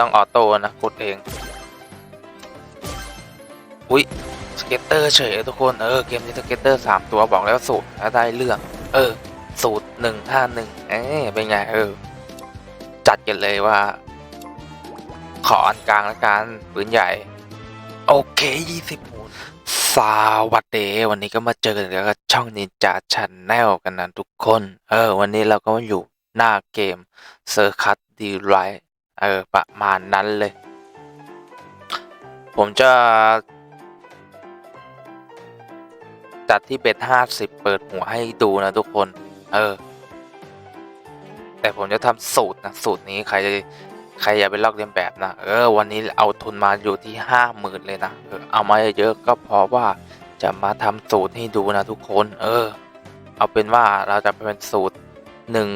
ต้องออโต้นะกดเอง อุ้ยสเก็ตเตอร์เฉยทุกคนเออเกมนี้สเก็ตเตอร์สามตัวบอกแล้วสูตรแล้วได้เรื่อง เออ สูตรหนึ่งห้าหนึ่งเอ๊ะเป็นไงเออ จัดกันเลยว่า ขออันกลางละกันปืนใหญ่ โอเคยี่สิบหมุนสวัสดีวันนี้ก็มาเจอกันกับช่องนินจาชันแนลกันนะทุกคน เออ วันนี้เราก็มาอยู่หน้าเกมเซอร์คัตดีไร เออ ประมาณนั้นเลย ผมจะ จัดที่เบ็ดห้าสิบเปิดหัวให้ดูนะทุกคน เออ แต่ผมจะทำสูตร นะ สูตรนี้ใครจะใครอย่าไปลอกเลียนแบบนะ เออ วันนี้เอาทุนมาอยู่ที่ห้าหมื่นเลยนะ เออ เอามาเยอะก็เพราะว่าจะมาทำสูตรให้ดูนะทุกคน เออ เอาเป็นว่าเราจะเป็นสูตรหนึ่ง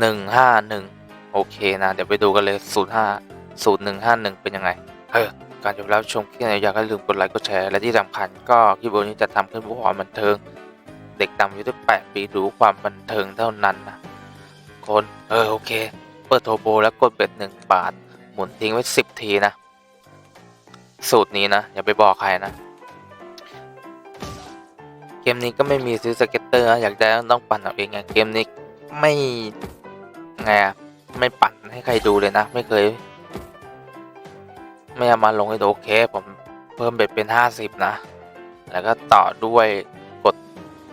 หนึ่งห้าหนึ่ง โอเคนะ เดี๋ยวไปดูกันเลยสูตรห้าสูตรหนึ่งห้าหนึ่งเป็นยังไง เออการจบแล้วชมคลิปนี้อยากให้ลืมกดไลค์กดแชร์ และที่สำคัญก็คลิปวิดีโอนี้จะทำขึ้นเพื่อความบันเทิง เด็กต่ำอายุที่8ปีรู้ความบันเทิงเท่านั้นนะคนเออโอเค เปิดโทโบแล้วกดเบ็ดหนึ่งบาท หมุนทิ้งไว้สิบทีนะ สูตรนี้นะ อย่าไปบอกใครนะ เกมนี้ก็ไม่มีซื้อสเก็ตเตอร์นะอยากได้ต้องปั่นเอาเองไงเกมนี้ไม่ไงอะ ไม่ปั่นให้ใครดูเลยนะ ไม่เคย ไม่เอามาลงให้ดูโอเค ผมเพิ่มเบ็ดเป็นห้าสิบนะ แล้วก็ต่อด้วยกด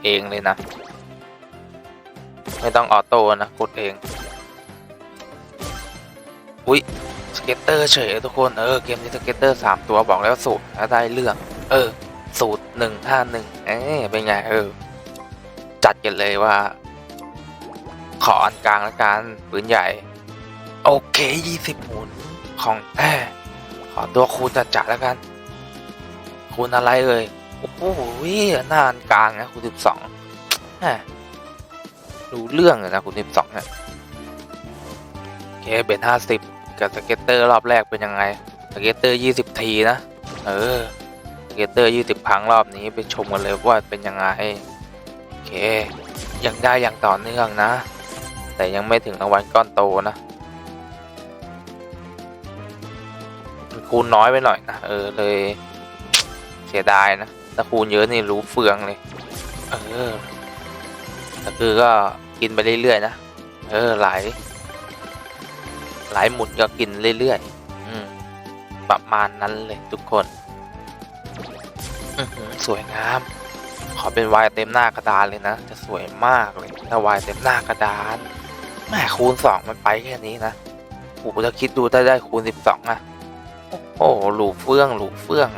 เองเลยนะ ไม่ต้องออโต้นะ กดเอง อุ้ยสเก็ตเตอร์เฉยทุกคนเออเกมนี้สเก็ตเตอร์สามตัวบอกแล้วสูตรแล้วได้เรื่อง เออ สูตรหนึ่งห้าหนึ่งเอ๊ะเป็นไงเออ จัดกันเลยว่าขออันกลางละกันปืนใหญ่ โอเคยี่สิบหมุนของแท้ขอตัวคูณจัดจัดแล้วกัน คูณอะไรเอ่ยโอ้โหหน้าอันกลางนะคูณสิบสองรู้เรื่องเลยนะคูณสิบสองเนี่ยโอเคเบนห้าสิบกับสเก็ตเตอร์รอบแรกเป็นยังไงสเก็ตเตอร์ยี่สิบทีนะเออสเก็ตเตอร์ยี่สิบครั้งรอบนี้ไปชมกันเลยว่าเป็นยังไงโอเค ยังได้อย่างต่อเนื่องนะ แต่ยังไม่ถึงรางวัลก้อนโตนะ คูณน้อยไปหน่อยนะเออเลย เสียดายนะถ้าคูณเยอะนี่รู้เฟืองเลย เออแต่คือก็กินไปเรื่อยๆนะเออหลายหลายหมุนก็กินเรื่อยๆอืมประมาณนั้นเลยทุกคนอื้อหือสวยงาม ขอเป็นวายเต็มหน้ากระดานเลยนะ จะสวยมากเลยถ้าวายเต็มหน้ากระดานแม่คูณสองมันไปแค่นี้นะโอ้โหจะคิดดูถ้าได้คูณสิบสองอะ อ้โหลูเฟื่องหลูเฟื่อง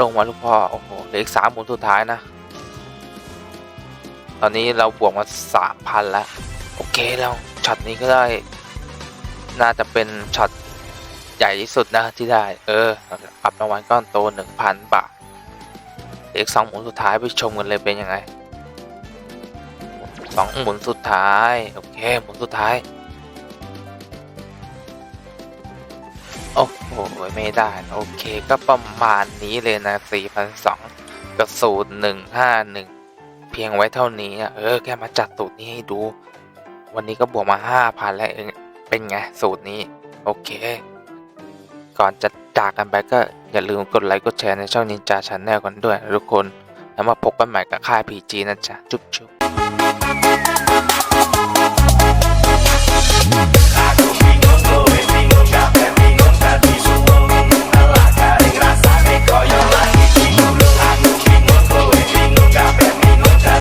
ลงมาลูกพ่อ โอ้โหเหลืออีกสามหมุนสุดท้ายนะ ตอนนี้เราบวกมาสามพันแล้ว โอเคแล้วช็อตนี้ก็ได้ น่าจะเป็นช็อตใหญ่ที่สุดนะที่ได้ เออปรับรางวัลก้อนโตหนึ่งพันบาทเหลืออีกสองหมุนสุดท้ายไปชมกันเลยเป็นยังไงสองหมุนสุดท้าย โอเค หมุนสุดท้าย โอ้โห ไม่ได้ โอเคก็ประมาณนี้เลยนะ4,002กับสูตร 151 เพียงไว้เท่านี้อะเออแค่มาจัดสูตรนี้ให้ดู วันนี้ก็บวกมา 5,000 แล้วเองเป็นไง สูตรนี้ โอเค ก่อนจะจากกันไปก็อย่าลืมกดไลค์ กดแชร์ในช่องนินจาชาแนลกันด้วยทุกคน แล้วมาพบกันใหม่กับค่าย PG นะจ๊ะ จุ๊บจุ๊บ